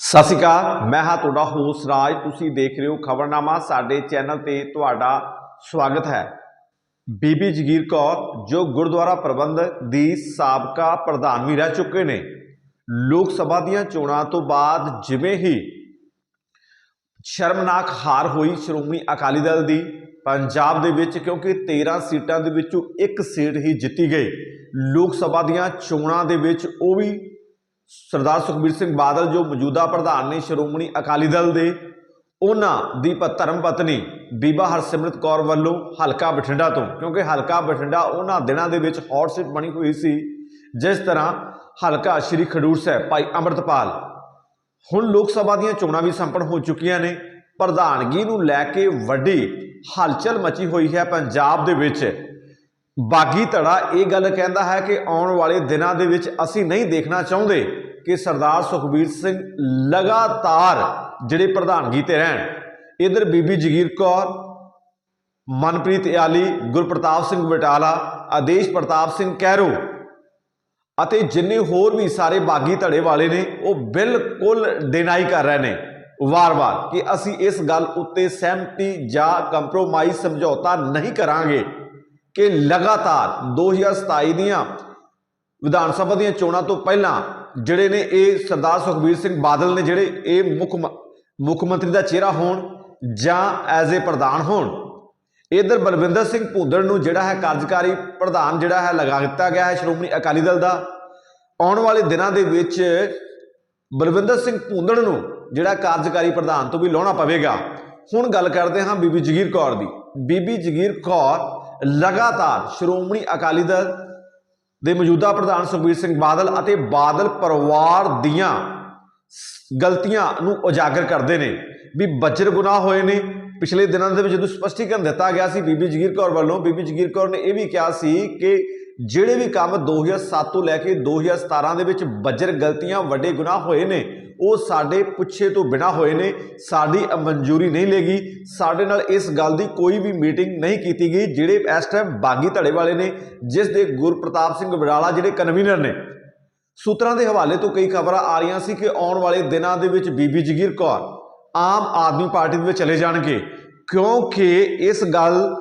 ਸਤਿ ਸ਼੍ਰੀ ਅਕਾਲ, ਮੈਂ ਹਾਂ ਤੁਹਾਡਾ ਹੋਸ ਰਾਜ। ਤੁਸੀਂ ਦੇਖ ਰਹੇ ਹੋ ਖਬਰਨਾਮਾ, ਸਾਡੇ ਚੈਨਲ ਤੇ ਤੁਹਾਡਾ ਸਵਾਗਤ ਹੈ। ਬੀਬੀ ਜਗੀਰ ਕੌਰ, ਜੋ ਗੁਰਦੁਆਰਾ ਪ੍ਰਬੰਧਕ ਦੀ ਸਾਬਕਾ ਪ੍ਰਧਾਨ ਵੀ ਰਹਿ ਚੁੱਕੇ ਨੇ। ਲੋਕ ਸਭਾ ਦੀਆਂ ਚੋਣਾਂ ਤੋਂ ਬਾਅਦ ਜਿਵੇਂ ਹੀ ਸ਼ਰਮਨਾਕ ਹਾਰ ਹੋਈ ਸ਼੍ਰੋਮਣੀ ਅਕਾਲੀ ਦਲ ਦੀ, ਪੰਜਾਬ ਦੇ ਵਿੱਚ ਕਿਉਂਕਿ 13 ਸੀਟਾਂ ਦੇ ਵਿੱਚੋਂ ਇੱਕ ਸੀਟ ਹੀ ਜਿੱਤੀ ਗਈ। ਲੋਕ ਸਭਾ ਦੀਆਂ ਚੋਣਾਂ ਦੇ ਵਿੱਚ ਉਹ ਵੀ ਸਰਦਾਰ ਸੁਖਬੀਰ ਸਿੰਘ ਬਾਦਲ ਜੋ ਮੌਜੂਦਾ ਪ੍ਰਧਾਨ ਨੇ ਸ਼੍ਰੋਮਣੀ ਅਕਾਲੀ ਦਲ ਦੇ, ਉਹਨਾਂ ਦੀ ਪ- ਧਰਮ ਪਤਨੀ ਬੀਬਾ ਹਰਸਿਮਰਤ ਕੌਰ ਵੱਲੋਂ ਹਲਕਾ ਬਠਿੰਡਾ ਤੋਂ, ਕਿਉਂਕਿ ਹਲਕਾ ਬਠਿੰਡਾ ਉਹਨਾਂ ਦਿਨਾਂ ਦੇ ਵਿੱਚ ਹੌਟ ਸੀਟ ਬਣੀ ਹੋਈ ਸੀ, ਜਿਸ ਤਰ੍ਹਾਂ ਹਲਕਾ ਸ਼੍ਰੀ ਖਡੂਰ ਸਾਹਿਬ, ਭਾਈ ਅੰਮ੍ਰਿਤਪਾਲ। ਹੁਣ ਲੋਕ ਸਭਾ ਦੀਆਂ ਚੋਣਾਂ ਵੀ ਸੰਪन्न ਹੋ ਚੁੱਕੀਆਂ ਨੇ, ਪ੍ਰਧਾਨਗੀ ਨੂੰ ਲੈ ਕੇ ਵੱਡੀ ਹਲਚਲ ਮਚੀ ਹੋਈ ਹੈ ਪੰਜਾਬ ਦੇ ਵਿੱਚ। ਬਾਗੀ ਧੜਾ ਇਹ ਗੱਲ ਕਹਿੰਦਾ ਹੈ ਕਿ ਆਉਣ ਵਾਲੇ ਦਿਨਾਂ ਦੇ ਵਿੱਚ ਅਸੀਂ ਨਹੀਂ ਦੇਖਣਾ ਚਾਹੁੰਦੇ ਕਿ ਸਰਦਾਰ ਸੁਖਬੀਰ ਸਿੰਘ ਲਗਾਤਾਰ ਜਿਹੜੇ ਪ੍ਰਧਾਨਗੀ ਤੇ ਰਹਿਣ। ਇਧਰ ਬੀਬੀ ਜਗੀਰ ਕੌਰ, ਮਨਪ੍ਰੀਤ ਇਆਲੀ, ਗੁਰਪ੍ਰਤਾਪ ਸਿੰਘ ਬਟਾਲਾ ਆਦੇਸ਼ ਪ੍ਰਤਾਪ ਸਿੰਘ ਕੈਰੋ ਅਤੇ ਜਿੰਨੇ ਹੋਰ ਵੀ ਸਾਰੇ ਬਾਗੀ ਧੜੇ ਵਾਲੇ ਨੇ, ਉਹ ਬਿਲਕੁਲ ਡਿਨਾਈ ਕਰ ਰਹੇ ਨੇ ਵਾਰ-ਵਾਰ ਕਿ ਅਸੀਂ ਇਸ ਗੱਲ ਉੱਤੇ ਸਹਿਮਤੀ ਜਾਂ ਕੰਪਰੋਮਾਈਜ਼ ਸਮਝੌਤਾ ਨਹੀਂ ਕਰਾਂਗੇ। ਕਿ ਲਗਾਤਾਰ 2027 ਦੀਆਂ ਵਿਧਾਨ ਸਭਾ ਦੀਆਂ ਚੋਣਾਂ ਤੋਂ ਪਹਿਲਾਂ ਜਿਹੜੇ ਨੇ ਇਹ ਸਰਦਾਰ ਸੁਖਬੀਰ ਸਿੰਘ ਬਾਦਲ ਨੇ ਜਿਹੜੇ ਇਹ ਮੁੱਖ ਮੁੱਖ ਮੰਤਰੀ ਦਾ ਚਿਹਰਾ ਹੋਣ ਜਾਂ ਐਜ਼ ਏ ਪ੍ਰਧਾਨ ਹੋਣ, ਇਧਰ ਬਲਵਿੰਦਰ ਸਿੰਘ ਭੂੰਦੜ ਨੂੰ ਜਿਹੜਾ ਹੈ ਕਾਰਜਕਾਰੀ ਪ੍ਰਧਾਨ ਜਿਹੜਾ ਹੈ ਲਗਾ ਦਿੱਤਾ ਗਿਆ ਹੈ ਸ਼੍ਰੋਮਣੀ ਅਕਾਲੀ ਦਲ ਦਾ। ਆਉਣ ਵਾਲੇ ਦਿਨਾਂ ਦੇ ਵਿੱਚ ਬਲਵਿੰਦਰ ਸਿੰਘ ਭੂੰਦੜ ਨੂੰ ਜਿਹੜਾ ਕਾਰਜਕਾਰੀ ਪ੍ਰਧਾਨ ਤੋਂ ਵੀ ਲਾਉਣਾ ਪਵੇਗਾ। ਹੁਣ ਗੱਲ ਕਰਦੇ ਹਾਂ ਬੀਬੀ ਜਗੀਰ ਕੌਰ ਦੀ। ਬੀਬੀ ਜਗੀਰ ਕੌਰ ਲਗਾਤਾਰ ਸ਼੍ਰੋਮਣੀ ਅਕਾਲੀ ਦਲ ਦੇ ਮੌਜੂਦਾ ਪ੍ਰਧਾਨ ਸੁਖਬੀਰ ਸਿੰਘ ਬਾਦਲ ਅਤੇ ਬਾਦਲ ਪਰਿਵਾਰ ਦੀਆਂ ਗਲਤੀਆਂ ਨੂੰ ਉਜਾਗਰ ਕਰਦੇ ਨੇ, ਵੀ ਬੱਜਰ ਗੁਨਾਹ ਹੋਏ ਨੇ। ਪਿਛਲੇ ਦਿਨਾਂ ਦੇ ਵਿੱਚ ਜਦੋਂ ਸਪਸ਼ਟੀਕਰਨ ਦਿੱਤਾ ਗਿਆ ਸੀ, ਬੀਬੀ ਜਗੀਰ ਕੌਰ ਵੱਲੋਂ, ਬੀਬੀ ਜਗੀਰ ਕੌਰ ਨੇ ਇਹ ਵੀ ਕਿਹਾ ਸੀ ਕਿ ਜਿਹੜੇ ਵੀ ਕੰਮ 2007 ਤੋਂ ਲੈ ਕੇ 2017 ਦੇ ਵਿੱਚ ਬੱਜਰ ਗਲਤੀਆਂ, ਵੱਡੇ ਗੁਨਾਹ ਹੋਏ ਨੇ ਉਹ ਸਾਡੇ ਪੁੱਛੇ ਤੋਂ ਬਿਨਾ ਹੋਏ ਨੇ, ਸਾਡੀ ਮਨਜ਼ੂਰੀ ਨਹੀਂ ਲੇਗੀ। ਸਾਡੇ ਨਾਲ ਇਸ ਗੱਲ ਦੀ ਕੋਈ ਵੀ ਮੀਟਿੰਗ ਨਹੀਂ ਕੀਤੀ ਗਈ, ਜਿਹੜੇ ਇਸ ਟਾਈਮ ਬਾਗੀ ਧੜੇ ਵਾਲੇ ਨੇ, ਜਿਸ ਦੇ ਗੁਰਪ੍ਰਤਾਪ ਸਿੰਘ ਬਡਾਲਾ ਜਿਹੜੇ ਕਨਵੀਨਰ ਨੇ। ਸੂਤਰਾਂ ਦੇ ਹਵਾਲੇ ਤੋਂ ਕਈ ਖਬਰਾਂ ਆ ਰਹੀਆਂ ਸੀ ਕਿ ਆਉਣ ਵਾਲੇ ਦਿਨਾਂ ਦੇ ਵਿੱਚ ਬੀਬੀ ਜਗੀਰ ਕੌਰ ਆਮ ਆਦਮੀ ਪਾਰਟੀ ਦੇ ਵਿੱਚ ਚਲੇ ਜਾਣਗੇ। ਕਿਉਂਕਿ ਇਸ ਗੱਲ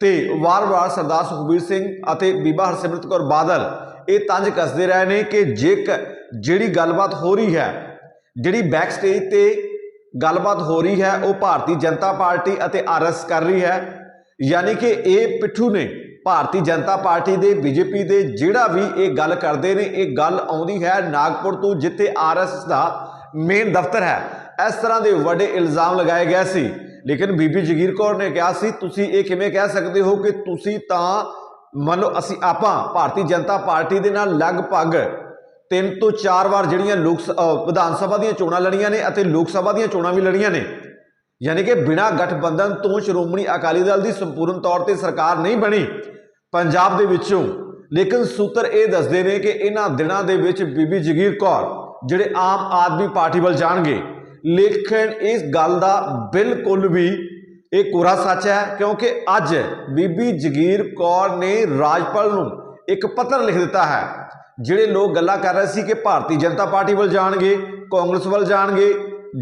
ਤੇ ਵਾਰ-ਵਾਰ ਸਰਦਾਰ ਸੁਖਬੀਰ ਸਿੰਘ ਅਤੇ ਬੀਬਾ ਹਰਸਿਮਰਤ ਕੌਰ ਬਾਦਲ ਇਹ ਤੰਜ ਕੱਸਦੇ ਰਹੇ ਨੇ ਕਿ ਜੇਕਰ ਜਿਹੜੀ ਗੱਲਬਾਤ ਹੋ ਰਹੀ ਹੈ ਜਿਹੜੀ ਬੈਕ ਸਟੇਜ ਤੇ ਗੱਲਬਾਤ ਹੋ ਰਹੀ ਹੈ, ਉਹ ਭਾਰਤੀ ਜਨਤਾ ਪਾਰਟੀ ਅਤੇ ਆਰਐਸ ਕਰ ਰਹੀ ਹੈ। ਯਾਨੀ ਕਿ ਇਹ ਪਿੱਠੂ ਨੇ ਭਾਰਤੀ ਜਨਤਾ ਪਾਰਟੀ ਦੇ ਬੀਜੇਪੀ ਦੇ ਜਿਹੜਾ ਵੀ ਇਹ ਗੱਲ ਕਰਦੇ ਨੇ, ਇਹ ਗੱਲ ਆਉਂਦੀ ਹੈ ਨਾਗਪੁਰ ਤੋਂ, ਜਿੱਥੇ ਆਰਐਸ ਦਾ ਮੇਨ ਦਫ਼ਤਰ ਹੈ। ਇਸ ਤਰ੍ਹਾਂ ਦੇ ਵੱਡੇ ਇਲਜ਼ਾਮ ਲਗਾਏ ਗਏ ਸੀ। ਲੇਕਿਨ ਬੀਬੀ ਜਗੀਰ ਕੌਰ ਨੇ ਕਿਹਾ ਸੀ, ਤੁਸੀਂ ਇਹ ਕਿਵੇਂ ਕਹਿ ਸਕਦੇ ਹੋ ਕਿ ਤੁਸੀਂ ਤਾਂ ਮੰਨ ਲਓ ਅਸੀਂ ਆਪਾਂ ਭਾਰਤੀ ਜਨਤਾ ਪਾਰਟੀ ਦੇ ਨਾਲ ਲਗਭਗ ਤਿੰਨ ਤੋਂ ਚਾਰ ਵਾਰ ਜਿਹੜੀਆਂ ਲੋਕ ਸ- ਵਿਧਾਨ ਸਭਾ ਦੀਆਂ ਚੋਣਾਂ ਲੜੀਆਂ ਨੇ ਅਤੇ ਲੋਕ ਸਭਾ ਦੀਆਂ ਚੋਣਾਂ ਵੀ ਲੜੀਆਂ ਨੇ। ਯਾਨੀ ਕਿ ਬਿਨਾਂ ਗਠਬੰਧਨ ਤੋਂ ਸ਼੍ਰੋਮਣੀ ਅਕਾਲੀ ਦਲ ਦੀ ਸੰਪੂਰਨ ਤੌਰ ਤੇ ਸਰਕਾਰ ਨਹੀਂ ਬਣੀ। ਪੰਜਾਬ ਦੇ ਵਿੱਚੋਂ। ਲੇਕਿਨ ਸੂਤਰ ਇਹ ਦੱਸਦੇ ਨੇ ਕਿ ਇਹਨਾਂ ਦਿਨਾਂ ਦੇ ਵਿੱਚ ਬੀਬੀ ਜਗੀਰ ਕੌਰ, ਜਿਹੜੇ ਆਮ ਆਦਮੀ ਪਾਰਟੀ ਵੱਲ ਜਾਣਗੇ ਲੇਕਿਨ ਇਸ ਗੱਲ ਦਾ ਬਿਲਕੁਲ ਵੀ ਇਹ ਕੋਰਾ ਸੱਚ ਹੈ, ਕਿਉਂਕਿ ਅੱਜ ਬੀਬੀ ਜਗੀਰ ਕੌਰ ਨੇ ਰਾਜਪਾਲ ਨੂੰ ਇੱਕ ਪੱਤਰ ਲਿਖ ਦਿੱਤਾ ਹੈ। ਜਿਹੜੇ ਲੋਕ ਗੱਲਾਂ ਕਰ ਰਹੇ ਸੀ ਕਿ ਭਾਰਤੀ ਜਨਤਾ ਪਾਰਟੀ ਵੱਲ ਜਾਣਗੇ, ਕਾਂਗਰਸ ਵੱਲ ਜਾਣਗੇ,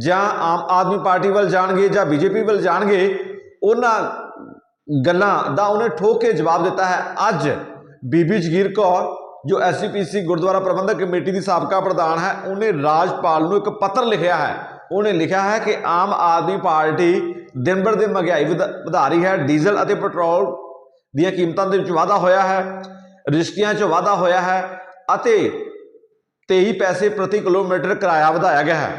ਜਾਂ ਆਮ ਆਦਮੀ ਪਾਰਟੀ ਵੱਲ ਜਾਣਗੇ, ਜਾਂ ਬੀਜੇਪੀ ਵੱਲ ਜਾਣਗੇ, ਉਹਨਾਂ ਗੱਲਾਂ ਦਾ ਉਹਨੇ ਠੋਕ ਕੇ ਜਵਾਬ ਦਿੱਤਾ ਹੈ। ਅੱਜ ਬੀਬੀ ਜਗੀਰ ਕੌਰ, ਜੋ ਐਸਜੀਪੀਸੀ ਗੁਰਦੁਆਰਾ ਪ੍ਰਬੰਧਕ ਕਮੇਟੀ ਦੀ ਸਾਬਕਾ ਪ੍ਰਧਾਨ ਹੈ, ਉਹਨੇ ਰਾਜਪਾਲ ਨੂੰ ਇੱਕ ਪੱਤਰ ਲਿਖਿਆ ਹੈ। ਉਹਨੇ ਲਿਖਿਆ ਹੈ ਕਿ ਆਮ ਆਦਮੀ ਪਾਰਟੀ ਦਿਨ ਬਰ ਦਿਨ ਮਹਿੰਗਾਈ ਵਧਾ ਵਧਾ ਰਹੀ ਹੈ, ਡੀਜ਼ਲ ਅਤੇ ਪੈਟਰੋਲ ਦੀਆਂ ਕੀਮਤਾਂ ਦੇ ਵਿੱਚ ਵਾਧਾ ਹੋਇਆ ਹੈ, ਰਿਸ਼ਤਿਆਂ 'ਚ ਵਾਧਾ ਹੋਇਆ ਹੈ ਅਤੇ 23 ਪੈਸੇ ਪ੍ਰਤੀ ਕਿਲੋਮੀਟਰ ਕਿਰਾਇਆ ਵਧਾਇਆ ਗਿਆ ਹੈ।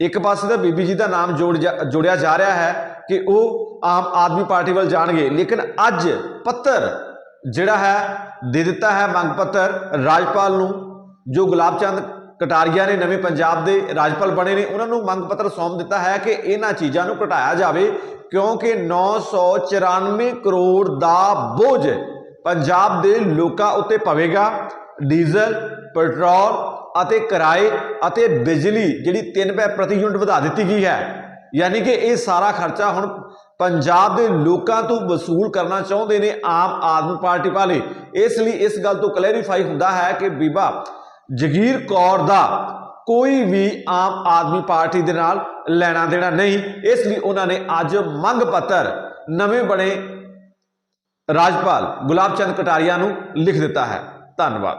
ਇੱਕ ਪਾਸੇ ਤਾਂ ਬੀਬੀ ਜੀ ਦਾ ਨਾਮ ਜੋੜਿਆ ਜਾ ਰਿਹਾ ਹੈ ਕਿ ਉਹ ਆਮ ਆਦਮੀ ਪਾਰਟੀ ਵੱਲ ਜਾਣਗੇ। ਲੇਕਿਨ ਅੱਜ ਪੱਤਰ ਜਿਹੜਾ ਹੈ, ਦੇ ਦਿੱਤਾ ਹੈ ਮੰਗ ਪੱਤਰ ਰਾਜਪਾਲ ਨੂੰ, ਜੋ ਗੁਲਾਬ ਚੰਦ ਕਟਾਰੀਆ ਨੇ ਨਵੇਂ ਪੰਜਾਬ ਦੇ ਰਾਜਪਾਲ ਬਣੇ ਨੇ, ਉਹਨਾਂ ਨੂੰ ਮੰਗ ਪੱਤਰ ਸੌਂਪ ਦਿੱਤਾ ਹੈ ਕਿ ਇਹਨਾਂ ਚੀਜ਼ਾਂ ਨੂੰ ਘਟਾਇਆ ਜਾਵੇ, ਕਿਉਂਕਿ 994 ਕਰੋੜ ਦਾ ਬੋਝ ਪੰਜਾਬ ਦੇ ਲੋਕਾਂ ਉੱਤੇ ਪਵੇਗਾ। ਡੀਜ਼ਲ, ਪੈਟਰੋਲ ਅਤੇ ਕਿਰਾਏ ਅਤੇ ਬਿਜਲੀ ਜਿਹੜੀ 3 ਰੁਪਏ ਪ੍ਰਤੀ ਯੂਨਿਟ ਵਧਾ ਦਿੱਤੀ ਗਈ ਹੈ। ਯਾਨੀ ਕਿ ਇਹ ਸਾਰਾ ਖਰਚਾ ਹੁਣ ਪੰਜਾਬ ਦੇ ਲੋਕਾਂ ਤੋਂ ਵਸੂਲ ਕਰਨਾ ਚਾਹੁੰਦੇ ਨੇ ਆਮ ਆਦਮੀ ਪਾਰਟੀ ਵਾਲੇ। ਇਸ ਲਈ ਇਸ ਗੱਲ ਤੋਂ ਕਲੈਰੀਫਾਈ ਹੁੰਦਾ ਹੈ ਕਿ ਬੀਬਾ ਜਗੀਰ ਕੌਰ ਦਾ ਕੋਈ ਵੀ ਆਮ ਆਦਮੀ ਪਾਰਟੀ ਦੇ ਨਾਲ ਲੈਣਾ ਦੇਣਾ ਨਹੀਂ। ਇਸ ਲਈ ਉਹਨਾਂ ਨੇ ਅੱਜ ਮੰਗ ਪੱਤਰ ਨਵੇਂ ਬਣੇ ਰਾਜਪਾਲ ਗੁਲਾਬ ਚੰਦ ਕਟਾਰੀਆ ਨੂੰ ਲਿਖ ਦਿੱਤਾ ਹੈ। ਧੰਨਵਾਦ।